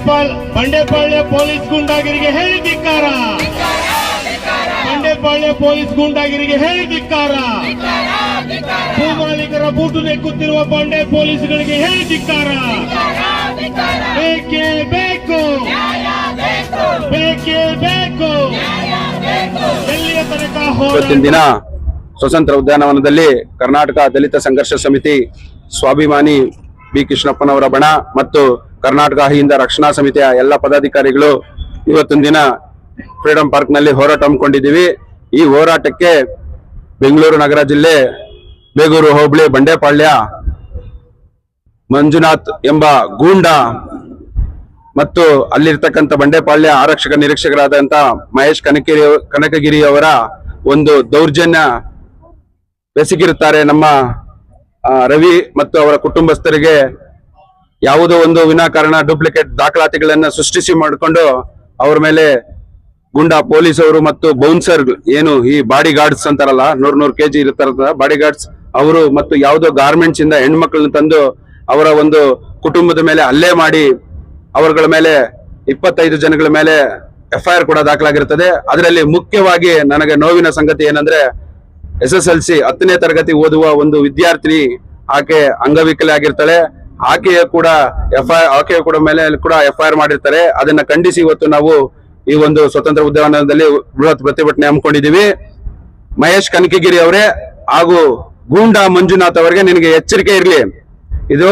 ಬಂಡೆಪಾಳ್, Bandepalya police ಗುಂಡಾಗಿರಿಗೆ ಹೇಳಿ ಧಿಕ್ಕಾರ. Bandepalya police ಗುಂಡಾಗಿರಿಗೆ ಹೇಳಿ ಧಿಕ್ಕಾರ. ಭೂಮಾಲೀಕರ ಬೂಟು ನೆಕ್ಕುತ್ತಿರುವ ಬಂಡೆ ಪೊಲೀಸ್ಗಳಿಗೆ ಹೇಳಿ ಧಿಕ್ಕಾರ. ಬೇಕೇ ಬೇಕು. ಬೇಕೇ ಬೇಕು. ಎಲ್ಲಿಯ ತನಕ ಇವತ್ತಿನ ದಿನ ಸ್ವತಂತ್ರ ಉದ್ಯಾನವನದಲ್ಲಿ ಕರ್ನಾಟಕ ದಲಿತ ಸಂಘರ್ಷ ಸಮಿತಿ ಸ್ವಾಭಿಮಾನಿ ಬಿ ಕೃಷ್ಣಪ್ಪನವರ ಬಣ ಮತ್ತು ಕರ್ನಾಟಕ ಅಹಿಂದ ರಕ್ಷಣಾ ಸಮಿತಿಯ ಎಲ್ಲ ಪದಾಧಿಕಾರಿಗಳು ಇವತ್ತಿನ ದಿನ ಫ್ರೀಡಂ ಪಾರ್ಕ್ನಲ್ಲಿ ಹೋರಾಟ ಹಮ್ಮಿಕೊಂಡಿದ್ದೀವಿ. ಈ ಹೋರಾಟಕ್ಕೆ ಬೆಂಗಳೂರು ನಗರ ಜಿಲ್ಲೆ ಬೇಗೂರು ಹೋಬಳಿ ಬಂಡೆಪಾಳ್ಯ, ಮಂಜುನಾಥ್ ಎಂಬ ಗೂಂಡ ಮತ್ತು ಅಲ್ಲಿರ್ತಕ್ಕಂಥ ಬಂಡೆಪಾಳ್ಯ ಆರಕ್ಷಕ ನಿರೀಕ್ಷಕರಾದಂತ ಮಹೇಶ್ ಕನಕಿರಿ ಕನಕಗಿರಿ ಅವರ ಒಂದು ದೌರ್ಜನ್ಯ ಬೆಸಗಿರುತ್ತಾರೆ ನಮ್ಮ ರವಿ ಮತ್ತು ಅವರ ಕುಟುಂಬಸ್ಥರಿಗೆ ಯಾವುದೋ ಒಂದು ವಿನಾಕಾರಣ ಡೂಪ್ಲಿಕೇಟ್ ದಾಖಲಾತಿಗಳನ್ನ ಸೃಷ್ಟಿಸಿ ಮಾಡಿಕೊಂಡು ಅವ್ರ ಮೇಲೆ ಗುಂಡಾ ಪೊಲೀಸ್ ಅವರು ಮತ್ತು ಬೌನ್ಸರ್ ಏನು ಈ ಬಾಡಿ ಗಾರ್ಡ್ಸ್ ಅಂತಾರಲ್ಲ, ನೂರ್ ನೂರ್ ಕೆಜಿ ಇರ್ತಾರ ಬಾಡಿ ಗಾರ್ಡ್ಸ್, ಅವರು ಮತ್ತು ಯಾವುದೋ ಗಾರ್ಮೆಂಟ್ಸ್ ಇಂದ ಹೆಣ್ಮಕ್ಳನ್ನ ತಂದು ಅವರ ಒಂದು ಕುಟುಂಬದ ಮೇಲೆ ಹಲ್ಲೆ ಮಾಡಿ ಅವರುಗಳ ಮೇಲೆ ಇಪ್ಪತ್ತೈದು ಜನಗಳ ಮೇಲೆ ಎಫ್ಐಆರ್ ಕೂಡ ದಾಖಲಾಗಿರುತ್ತದೆ. ಅದರಲ್ಲಿ ಮುಖ್ಯವಾಗಿ ನನಗೆ ನೋವಿನ ಸಂಗತಿ ಏನಂದ್ರೆ, ಎಸ್ ಎಸ್ ಎಲ್ ಸಿ ಹತ್ತನೇ ತರಗತಿ ಓದುವ ಒಂದು ವಿದ್ಯಾರ್ಥಿನಿ ಆಕೆ ಅಂಗವಿಕಲೆ ಆಗಿರ್ತಾಳೆ ಆಕೆಯ ಕೂಡ ಎಫ್ ಐ ಆಕೆಯ ಕೂಡ ಮೇಲೆ ಕೂಡ ಎಫ್ ಐ ಮಾಡಿರ್ತಾರೆ. ಅದನ್ನ ಖಂಡಿಸಿ ಇವತ್ತು ನಾವು ಈ ಒಂದು ಸ್ವತಂತ್ರ ಉದ್ಯಾನದಲ್ಲಿ ಬೃಹತ್ ಪ್ರತಿಭಟನೆ ಹಮ್ಮಿಕೊಂಡಿದ್ದೀವಿ. ಮಹೇಶ್ ಕನಕಗಿರಿ ಅವರೇ ಹಾಗೂ ಗೂಂಡಾ ಮಂಜುನಾಥ್ ಅವರಿಗೆ ನಿನಗೆ ಎಚ್ಚರಿಕೆ ಇರಲಿ. ಇದು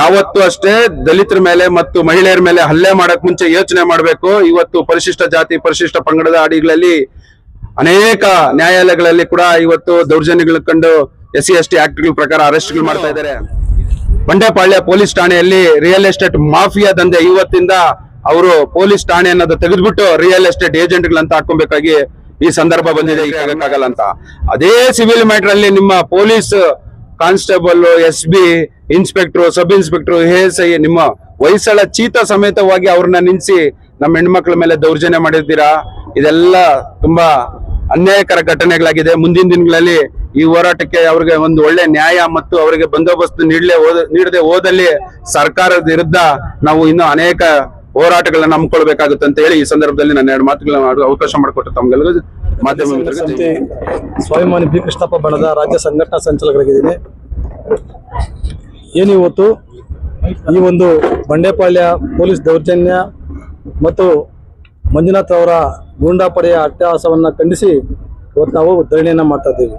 ಯಾವತ್ತು ಅಷ್ಟೇ ದಲಿತರ ಮೇಲೆ ಮತ್ತು ಮಹಿಳೆಯರ ಮೇಲೆ ಹಲ್ಲೆ ಮಾಡಕ್ ಮುಂಚೆ ಯೋಚನೆ ಮಾಡಬೇಕು. ಇವತ್ತು ಪರಿಶಿಷ್ಟ ಜಾತಿ, ಪರಿಶಿಷ್ಟ ಪಂಗಡದ ಅಡಿಗಳಲ್ಲಿ ಅನೇಕ ನ್ಯಾಯಾಲಯಗಳಲ್ಲಿ ಕೂಡ ಇವತ್ತು ದೌರ್ಜನ್ಯಗಳು ಕಂಡು ಎಸ್ ಸಿ, ಎಸ್ ಟಿ ಆಕ್ಟ್ಗಳ ಪ್ರಕಾರ ಅರೆಸ್ಟ್ಗಳು ಮಾಡ್ತಾ ಇದ್ದಾರೆ. ಬಂಡೆಪಾಳ್ಯ ಪೊಲೀಸ್ ಠಾಣೆಯಲ್ಲಿ ರಿಯಲ್ ಎಸ್ಟೇಟ್ ಮಾಫಿಯಾ ದಂಧೆ. ಇವತ್ತಿಂದ ಅವರು ಪೊಲೀಸ್ ಠಾಣೆ ಅನ್ನೋದು ತೆಗೆದ್ಬಿಟ್ಟು ರಿಯಲ್ ಎಸ್ಟೇಟ್ ಏಜೆಂಟ್ಗಳಂತ ಹಾಕೊಬೇಕಾಗಿ ಈ ಸಂದರ್ಭ ಬಂದಿದೆ ಆಗಕ್ಕಾಗಲ್ಲ ಅಂತ. ಅದೇ ಸಿವಿಲ್ ಮ್ಯಾಟರ್ ಅಲ್ಲಿ ನಿಮ್ಮ police constable S B inspector sub inspector S I ನಿಮ್ಮ ವಯಸ್ಸಳ ಚೀತ ಸಮೇತವಾಗಿ ಅವ್ರನ್ನ ನಿನ್ಸಿ ನಮ್ಮ ಹೆಣ್ಮಕ್ಳ ಮೇಲೆ ದೌರ್ಜನ್ಯ ಮಾಡಿದ್ದೀರಾ ಇದೆಲ್ಲ ತುಂಬಾ ಅನ್ಯಾಯಕರ ಘಟನೆಗಳಾಗಿದೆ. ಮುಂದಿನ ದಿನಗಳಲ್ಲಿ ಈ ಹೋರಾಟಕ್ಕೆ ಅವರಿಗೆ ಒಂದು ಒಳ್ಳೆ ನ್ಯಾಯ ಮತ್ತು ಅವರಿಗೆ ಬಂದೋಬಸ್ತ್ ನೀಡಲೇ ಹೋದ ನೀಡದೆ ಹೋದಲ್ಲಿ ಸರ್ಕಾರದ ವಿರುದ್ಧ ನಾವು ಇನ್ನೂ ಅನೇಕ ಹೋರಾಟಗಳನ್ನ ಹಮ್ಮಿಕೊಳ್ಬೇಕಾಗುತ್ತೆ ಅಂತ ಹೇಳಿ ಈ ಸಂದರ್ಭದಲ್ಲಿ ನಾನು ಎರಡು ಮಾತುಗಳನ್ನು ಅವಕಾಶ ಮಾಡಿಕೊಟ್ಟು ತಮ್ಗೆಲ್ಲರಿಗೂ ಮಾಧ್ಯಮ ಸ್ವಾಭಿಮಾನಿ ಬಿ ಕೃಷ್ಣಪ್ಪ ಬಣದ ರಾಜ್ಯ ಸಂಘಟನಾ ಸಂಚಾಲಕರಾಗಿದ್ದೀನಿ. ಏನು ಇವತ್ತು? ಈ ಒಂದು ಬಂಡೆಪಾಳ್ಯ ಪೊಲೀಸ್ ದೌರ್ಜನ್ಯ ಮತ್ತು ಮಂಜುನಾಥ್ ಅವರ ಗೂಂಡಾ ಪಡೆಯ ಅಟ್ಟಹಾಸವನ್ನು ಖಂಡಿಸಿ ಇವತ್ತು ನಾವು ಧರಣಿಯನ್ನು ಮಾಡ್ತಾ ಇದ್ದೀವಿ.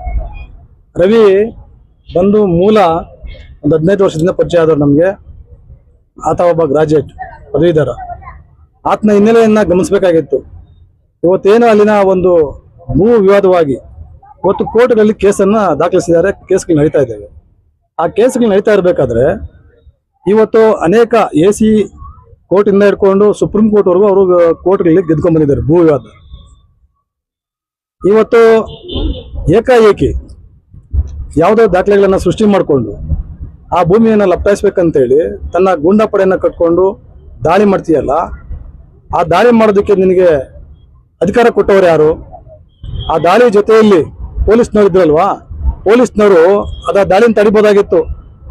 ರವಿ ಬಂದು ಮೂಲ ಒಂದು ಹದಿನೈದು ವರ್ಷದಿಂದ ಪರಿಚಯ ಆದವರು ನಮಗೆ. ಆತ ಒಬ್ಬ ಗ್ರಾಜುಯೇಟ್ ಪದವೀಧರ. ಆತನ ಹಿನ್ನೆಲೆಯನ್ನು ಗಮನಿಸಬೇಕಾಗಿತ್ತು. ಇವತ್ತೇನು ಅಲ್ಲಿನ ಒಂದು ಭೂ ವಿವಾದವಾಗಿ ಇವತ್ತು ಕೋರ್ಟ್ಗಳಲ್ಲಿ ಕೇಸನ್ನು ದಾಖಲಿಸಿದ್ದಾರೆ, ಕೇಸ್ಗಳು ನಡೀತಾ ಇದ್ದಾವೆ. ಆ ಕೇಸ್ಗಳು ನಡೀತಾ ಇರಬೇಕಾದ್ರೆ ಇವತ್ತು ಅನೇಕ ಎ ಸಿ ಕೋರ್ಟಿಂದ ಹಿಡ್ಕೊಂಡು ಸುಪ್ರೀಂ ಕೋರ್ಟ್ವರೆಗೂ ಅವರು ಕೋರ್ಟ್ಗಳಲ್ಲಿ ಗೆದ್ಕೊಂಡ್ಬಂದಿದ್ದಾರೆ ಭೂ ವಿವಾದ. ಇವತ್ತು ಏಕಾಏಕಿ ಯಾವುದೋ ದಾಖಲೆಗಳನ್ನು ಸೃಷ್ಟಿ ಮಾಡಿಕೊಂಡು ಆ ಭೂಮಿಯನ್ನು ಲಪ್ಟಾಯಿಸ್ಬೇಕಂತೇಳಿ ತನ್ನ ಗೂಂಡಾ ಪಡೆಯನ್ನು ಕಟ್ಕೊಂಡು ದಾಳಿ ಮಾಡ್ತೀಯಲ್ಲ, ಆ ದಾಳಿ ಮಾಡೋದಕ್ಕೆ ನಿನಗೆ ಅಧಿಕಾರ ಕೊಟ್ಟವರು ಯಾರು? ಆ ದಾಳಿ ಜೊತೆಯಲ್ಲಿ ಪೊಲೀಸ್ನವ್ರು ಇದ್ರಲ್ವಾ? ಪೊಲೀಸ್ನವರು ಅದ ದಾಳಿನ ತಡಿಬೋದಾಗಿತ್ತು.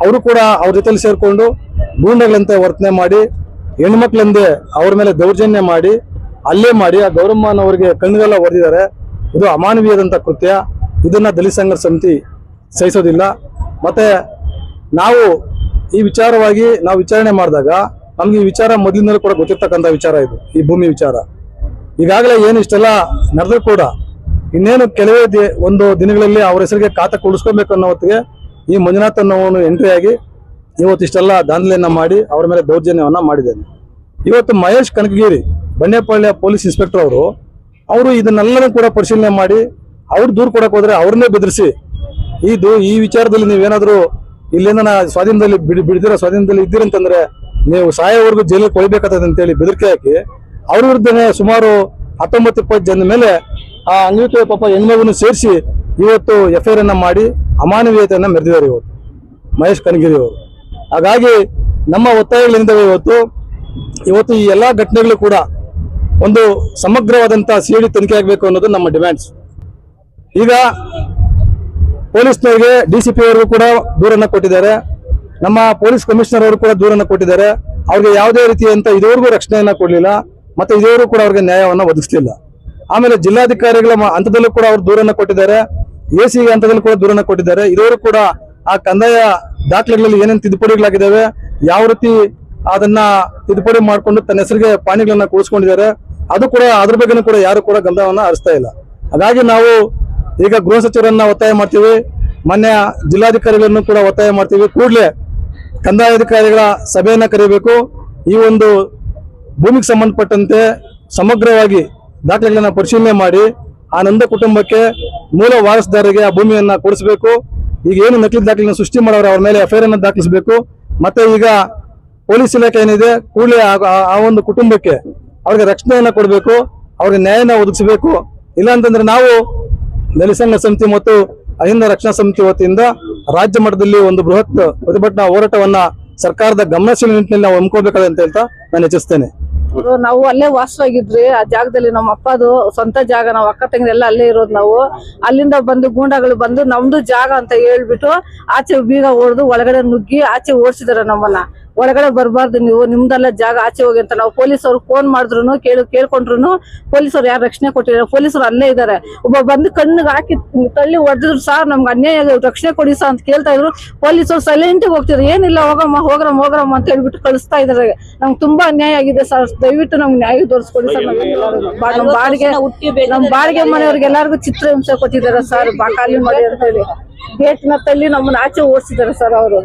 ಅವರು ಕೂಡ ಅವ್ರ ಜೊತೆಯಲ್ಲಿ ಸೇರಿಕೊಂಡು ಗೂಂಡಗಳಂತೆ ವರ್ತನೆ ಮಾಡಿ, ಹೆಣ್ಮಕ್ಳಂದೆ ಅವ್ರ ಮೇಲೆ ದೌರ್ಜನ್ಯ ಮಾಡಿ, ಅಲ್ಲೇ ಮಾಡಿ ಆ ಗೌರಮ್ಮನವರಿಗೆ ಕಣ್ಣುಗೆಲ್ಲ ಹೊಡೆದಿದ್ದಾರೆ ಇದು ಅಮಾನವೀಯದಂಥ ಕೃತ್ಯ. ಇದನ್ನ ದಲಿತ ಸಂಘ ಸಮಿತಿ ಸಹಿಸೋದಿಲ್ಲ. ಮತ್ತೆ ನಾವು ಈ ವಿಚಾರವಾಗಿ ನಾವು ವಿಚಾರಣೆ ಮಾಡಿದಾಗ ನಮ್ಗೆ ಈ ವಿಚಾರ ಮೊದಲಿಂದಲೂ ಕೂಡ ಗೊತ್ತಿರ್ತಕ್ಕಂಥ ವಿಚಾರ ಇದು, ಈ ಭೂಮಿ ವಿಚಾರ. ಈಗಾಗಲೇ ಏನು ಇಷ್ಟೆಲ್ಲ ನಡೆದ್ರು ಕೂಡ ಇನ್ನೇನು ಕೆಲವೇ ದಿ, ಒಂದು ದಿನಗಳಲ್ಲಿ ಅವ್ರ ಹೆಸರಿಗೆ ಖಾತೆ ಕೊಡಿಸ್ಕೊಬೇಕು ಅನ್ನೋ ಹೊತ್ತಿಗೆ ಈ ಮಂಜುನಾಥ್ ಎಂಟ್ರಿ ಆಗಿ ಇವತ್ತು ಇಷ್ಟೆಲ್ಲ ದಾಂಧಲೆಯನ್ನ ಮಾಡಿ ಅವರ ಮೇಲೆ ದೌರ್ಜನ್ಯವನ್ನ ಮಾಡಿದ್ದೇನೆ. ಇವತ್ತು ಮಹೇಶ್ ಕನಕಗಿರಿ, ಬಂಡೆಪಾಳ್ಯ ಪೊಲೀಸ್ ಇನ್ಸ್ಪೆಕ್ಟರ್ ಅವರು ಅವರು ಇದನ್ನೆಲ್ಲನೂ ಕೂಡ ಪರಿಶೀಲನೆ ಮಾಡಿ ಅವ್ರು ದೂರು ಕೊಡೋಕೆ ಹೋದ್ರೆ ಅವ್ರನ್ನೇ ಬೆದರಿಸಿ ಇದು ಈ ವಿಚಾರದಲ್ಲಿ ನೀವೇನಾದ್ರೂ ಇಲ್ಲಿಂದ ಸ್ವಾಧೀನದಲ್ಲಿ ಬಿಡ್ ಬಿಡ್ದಿರೋ ಸ್ವಾಧೀನದಲ್ಲಿ ಇದ್ದೀರಂತಂದ್ರೆ ನೀವು ಸಾಯೋವರೆಗೂ ಜೈಲಿಗೆ ಕೊಯ್ಬೇಕಾಗ್ತದೆ ಅಂತೇಳಿ ಬೆದರಿಕೆ ಹಾಕಿ, ಅವ್ರ ವಿರುದ್ಧನೇ ಸುಮಾರು ಹತ್ತೊಂಬತ್ತು, ಇಪ್ಪತ್ತು ಜನ ಮೇಲೆ ಆ ಅಂಗವಿಕಲ ಪಾಪ ಹೆಣ್ಮಗುನ ಸೇರಿಸಿ ಇವತ್ತು ಎಫ್ ಐ ಆರ್ ಮಾಡಿ ಅಮಾನವೀಯತೆಯನ್ನ ಮೆರೆದಿದ್ದಾರೆ ಇವತ್ತು. ಮಹೇಶ್ ಕನಗಿರಿ ಅವರು. ಹಾಗಾಗಿ ನಮ್ಮ ಒತ್ತಾಯಗಳಿಂದ ಇವತ್ತು ಇವತ್ತು ಈ ಎಲ್ಲಾ ಘಟನೆಗಳು ಕೂಡ ಒಂದು ಸಮಗ್ರವಾದಂತ ಸಿಡಿ ತನಿಖೆ ಆಗಬೇಕು ಅನ್ನೋದು ನಮ್ಮ ಡಿಮ್ಯಾಂಡ್ಸ್. ಈಗ ಪೊಲೀಸ್ನವರಿಗೆ, ಡಿ ಸಿ ಪಿ ಅವರು ಕೂಡ ದೂರನ್ನ ಕೊಟ್ಟಿದ್ದಾರೆ. ನಮ್ಮ ಪೊಲೀಸ್ ಕಮಿಷನರ್ ಅವರು ಕೂಡ ದೂರನ್ನ ಕೊಟ್ಟಿದ್ದಾರೆ. ಅವ್ರಿಗೆ ಯಾವುದೇ ರೀತಿಯಂತ ಇದುವರೆಗೂ ರಕ್ಷಣೆಯನ್ನ ಕೊಡಲಿಲ್ಲ. ಮತ್ತೆ ಇದುವರೆಗೂ ಕೂಡ ಅವ್ರಿಗೆ ನ್ಯಾಯವನ್ನ ಒದಗಿಸಲಿಲ್ಲ. ಆಮೇಲೆ ಜಿಲ್ಲಾಧಿಕಾರಿಗಳ ಹಂತದಲ್ಲೂ ಕೂಡ ಅವರು ದೂರನ್ನ ಕೊಟ್ಟಿದ್ದಾರೆ. ಎ ಸಿ ಹಂತದಲ್ಲೂ ಕೂಡ ದೂರನ್ನ ಕೊಟ್ಟಿದ್ದಾರೆ. ಇದುವರೆಗೂ ಕೂಡ ಆ ಕಂದಾಯ ದಾಖಲೆಗಳಲ್ಲಿ ಏನೇನು ತಿದ್ದುಪಡಿಗಳಾಗಿದ್ದಾವೆ, ಯಾವ ರೀತಿ ಅದನ್ನ ತಿದ್ದುಪಡಿ ಮಾಡಿಕೊಂಡು ತನ್ನ ಹೆಸರಿಗೆ ಪಾಣಿಗಳನ್ನ ಕೂಡಿಸ್ಕೊಂಡಿದ್ದಾರೆ ಅದು ಕೂಡ ಅದ್ರ ಬಗ್ಗೆನೂ ಕೂಡ ಯಾರು ಕೂಡ ಗಂಧವನ್ನ ಹರಿಸ್ತಾ ಇಲ್ಲ. ಹಾಗಾಗಿ ನಾವು ಈಗ ಗೃಹ ಸಚಿವರನ್ನ ಒತ್ತಾಯ ಮಾಡ್ತೀವಿ. ಮೊನ್ನೆ ಜಿಲ್ಲಾಧಿಕಾರಿಗಳನ್ನು ಕೂಡ ಒತ್ತಾಯ ಮಾಡ್ತೀವಿ. ಕೂಡಲೇ ಕಂದಾಯಾಧಿಕಾರಿಗಳ ಸಭೆಯನ್ನು ಕರೀಬೇಕು. ಈ ಒಂದು ಭೂಮಿಗೆ ಸಂಬಂಧಪಟ್ಟಂತೆ ಸಮಗ್ರವಾಗಿ ದಾಖಲೆಗಳನ್ನು ಪರಿಶೀಲನೆ ಮಾಡಿ ಆ ನಂದ ಕುಟುಂಬಕ್ಕೆ ಮೂಲ ವಾರಸುದಾರರಿಗೆ ಆ ಭೂಮಿಯನ್ನು ಕೊಡಿಸಬೇಕು. ಈಗ ಏನು ನಕಲಿ ದಾಖಲೆಯನ್ನು ಸೃಷ್ಟಿ ಮಾಡೋರು ಅವ್ರ ಮೇಲೆ ಎಫ್ಐಆರ್ ಅನ್ನ ದಾಖಲಿಸಬೇಕು. ಮತ್ತೆ ಈಗ ಪೊಲೀಸ್ ಇಲಾಖೆ ಏನಿದೆ, ಕೂಡಲೇ ಆ ಒಂದು ಕುಟುಂಬಕ್ಕೆ ಅವ್ರಿಗೆ ರಕ್ಷಣೆಯನ್ನು ಕೊಡಬೇಕು. ಅವ್ರಿಗೆ ನ್ಯಾಯನ ಒದಗಿಸಬೇಕು. ಇಲ್ಲ ಅಂತಂದ್ರೆ ನಾವು ನೆಲಸಂಘ ಸಮಿತಿ ಮತ್ತು ಅಹಿಂದ ರಕ್ಷಣಾ ಸಮಿತಿ ವತಿಯಿಂದ ರಾಜ್ಯ ಮಟ್ಟದಲ್ಲಿ ಒಂದು ಬೃಹತ್ ಪ್ರತಿಭಟನಾ ಹೋರಾಟವನ್ನ ಸರ್ಕಾರದ ಗಮನಶೀಲ ನಿಟ್ಟಿನಲ್ಲಿ ನಾವು ಹಮ್ಮಿಕೊಳ್ಬೇಕಾದ ಅಂತ ಹೇಳ್ತಾ ನಾನು ಹೆಚ್ಚಿಸ್ತೇನೆ ನಾವು ಅಲ್ಲೇ ವಾಸವಾಗಿದ್ರಿ ಆ ಜಾಗದಲ್ಲಿ ನಮ್ಮ ಅಪ್ಪದು ಸ್ವಂತ ಜಾಗ. ನಾವು ಅಕ್ಕ ತಂಗಿರೆಲ್ಲ ಅಲ್ಲೇ ಇರೋದು ನಾವು. ಅಲ್ಲಿಂದ ಬಂದು ಗೂಂಡಾಗಳು ಬಂದು ನಮ್ದು ಜಾಗ ಅಂತ ಹೇಳ್ಬಿಟ್ಟು ಆಚೆ ಬೀಗ ಹೊಡೆದು ಒಳಗಡೆ ನುಗ್ಗಿ ಆಚೆ ಓಡಿಸಿದಾರೆ ನಮ್ಮನ್ನ. ಒಳಗಡೆ ಬರಬಾರ್ದು ನೀವು ನಿಮ್ದೆಲ್ಲ ಜಾಗ ಆಚೆ ಹೋಗಿ ಅಂತ. ನಾವು ಪೊಲೀಸರು ಫೋನ್ ಮಾಡಿದ್ರು ಕೇಳಿ ಕೇಳ್ಕೊಂಡ್ರು ಪೊಲೀಸರು ಯಾರು ರಕ್ಷಣೆ ಕೊಟ್ಟಿಲ್ಲ. ಪೊಲೀಸರು ಅಲ್ಲೇ ಇದ್ದಾರೆ ಒಬ್ಬ ಬಂದು ಕಣ್ಣಿಗೆ ಹಾಕಿ ತಳ್ಳಿ ಹೊಡೆದ್ರು ಸರ್ ನಮ್ಗೆ ಅನ್ಯಾಯ ರಕ್ಷಣೆ ಕೊಡಿ ಸರ್ ಅಂತ ಕೇಳ್ತಾ ಇದ್ರು. ಪೊಲೀಸರು ಸೈಲೆಂಟ್ ಹೋಗ್ತಿದ್ರು. ಏನಿಲ್ಲ ಹೋಗಮ್ಮ ಹೋಗ್ರಮ್ಮ ಹೋಗ್ರಮ್ಮ ಅಂತ ಹೇಳ್ಬಿಟ್ಟು ಕಳಿಸ್ತಾ ಇದಾರೆ. ನಮ್ಗೆ ತುಂಬಾ ಅನ್ಯಾಯ ಆಗಿದೆ ಸರ್. ದಯವಿಟ್ಟು ನಮ್ಗೆ ನ್ಯಾಯ ತೋರಿಸ್ಕೊಡಿ ಸರ್. ನಮ್ಮ ಬಾಡಿಗೆ ನಮ್ಮ ಬಾಡಿಗೆ ಮನೆಯವ್ರಿಗೆ ಎಲ್ಲಾರ್ಗು ಚಿತ್ರಹಿಂಸೆ ಕೊಟ್ಟಿದ್ದಾರೆ ಸರ್. ಬಾಕಾಲಿ ಮನೆ ಅಂತ ಹೇಳಿ. ಗೇಟ್ನ ತಳ್ಳಿ ನಮ್ಮನ್ನ ಆಚೆ ಓಡಿಸಿದ್ದಾರೆ ಸರ್ ಅವರು.